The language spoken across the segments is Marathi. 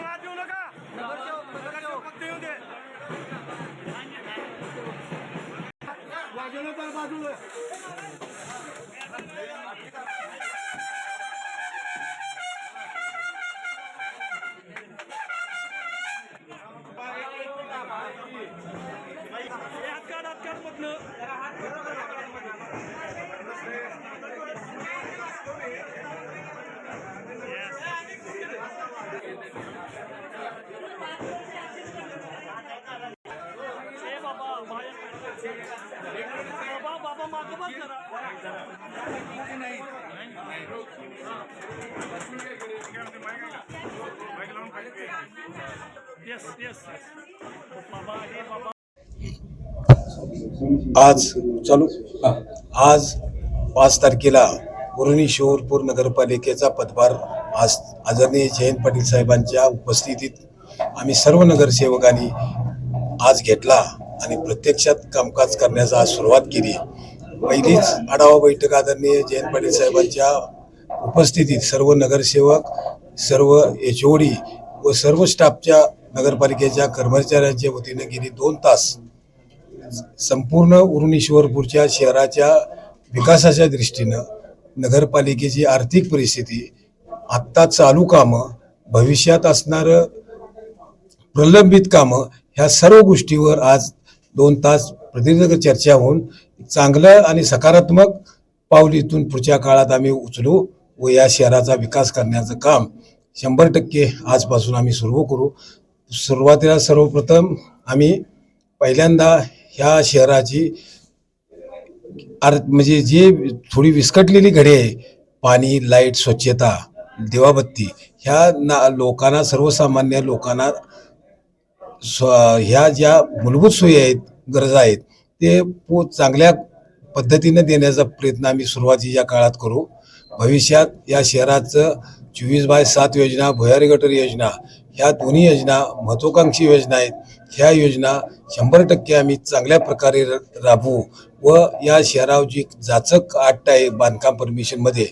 बाकीच देऊ नका. नगरसेवक फक्त येऊ दे बाजूला तर बाजूला. बाबा बाबा मागं बस जरा. येस येस बाबा हे बाबा आज चालू. आज पाच तारखेला उरुणी शिवरपूर नगरपालिकेचा पदभार आज आदरणीय जयंत पाटील साहेबांच्या उपस्थितीत आम्ही सर्व नगरसेवकांनी आज घेतला आणि प्रत्यक्षात कामकाज करण्याचा आज सुरुवात केली. पहिलीच आढावा बैठक आदरणीय जयंत पाटील साहेबांच्या उपस्थितीत सर्व नगरसेवक सर्व एच व सर्व स्टाफच्या नगरपालिकेच्या कर्मचाऱ्यांच्या वतीने गेली दोन तास संपूर्ण उरुणेश्वरपूरच्या शहराच्या विकासाच्या दृष्टीनं नगरपालिकेची आर्थिक परिस्थिती आत्ता चालू कामं भविष्यात असणारं प्रलंबित कामं ह्या सर्व गोष्टीवर आज दोन तास प्रदीर्घ चर्चा होऊन चांगलं आणि सकारात्मक पाऊल इथून पुढच्या काळात आम्ही उचलू व या शहराचा विकास करण्याचं काम शंभर टक्के आजपासून आम्ही सुरू करू. सुरुवातीला सर्वप्रथम आम्ही पहिल्यांदा ह्या शहराची आर म्हणजे जे थोडी विस्कटलेली घडी आहे पाणी लाइट स्वच्छता देवाबत्ती ह्या ना लोकांना सर्वसामान्य लोकांना स्व ह्या ज्या मूलभूत सोयी आहेत गरजा आहेत ते पो चांगल्या पद्धतीनं देण्याचा प्रयत्न आम्ही सुरुवातीच्या काळात करू. भविष्यात या शहराचं चोवीस बाय सात योजना भुयारी गटर योजना ह्या दोन्ही योजना महत्त्वाकांक्षी योजना आहेत. ह्या योजना शंभर टक्के आम्ही चांगल्या प्रकारे राबवू व या शहरावर जी जाचक अट आहे बांधकाम परमिशनमध्ये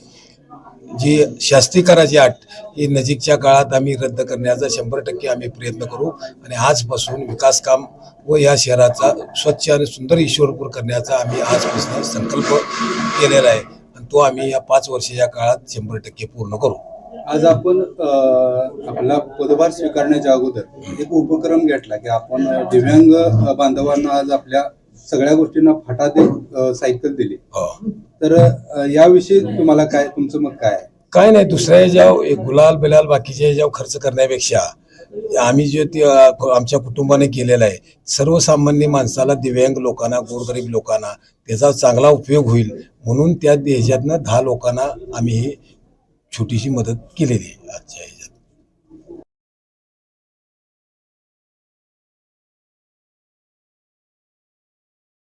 जी शास्त्रीकाराची आठ ही नजीकच्या काळात आम्ही रद्द करण्याचा शंभर टक्के आम्ही प्रयत्न करू आणि आजपासून विकास काम व या शहराचा स्वच्छ आणि सुंदर ईश्वरपूर करण्याचा आम्ही आजपासून संकल्प केलेला आहे. आणि तो आम्ही या पाच वर्षाच्या काळात शंभर टक्के पूर्ण करू. आज आपण आपला पदभार स्वीकारण्याच्या अगोदर एक उपक्रम घेतला की आपण दिव्यांग बांधवांना आज आपल्या सगळ्या गोष्टींना फाटा दे अ, सायकल दिली. हो. तर याविषयी तुम्हाला काय तुमचं मत काय काय नाही दुसऱ्या ह्याच्यावर एक गुलाल बिलाल बाकीच्या ह्याच्यावर खर्च करण्यापेक्षा आम्ही जे ते आमच्या कुटुंबाने केलेलं आहे सर्वसामान्य माणसाला दिव्यांग लोकांना गोरगरीब लोकांना त्याचा चांगला उपयोग होईल. म्हणून त्या ह्याच्यातनं दहा लोकांना आम्ही ही छोटीशी मदत केलेली आहे. आजच्या.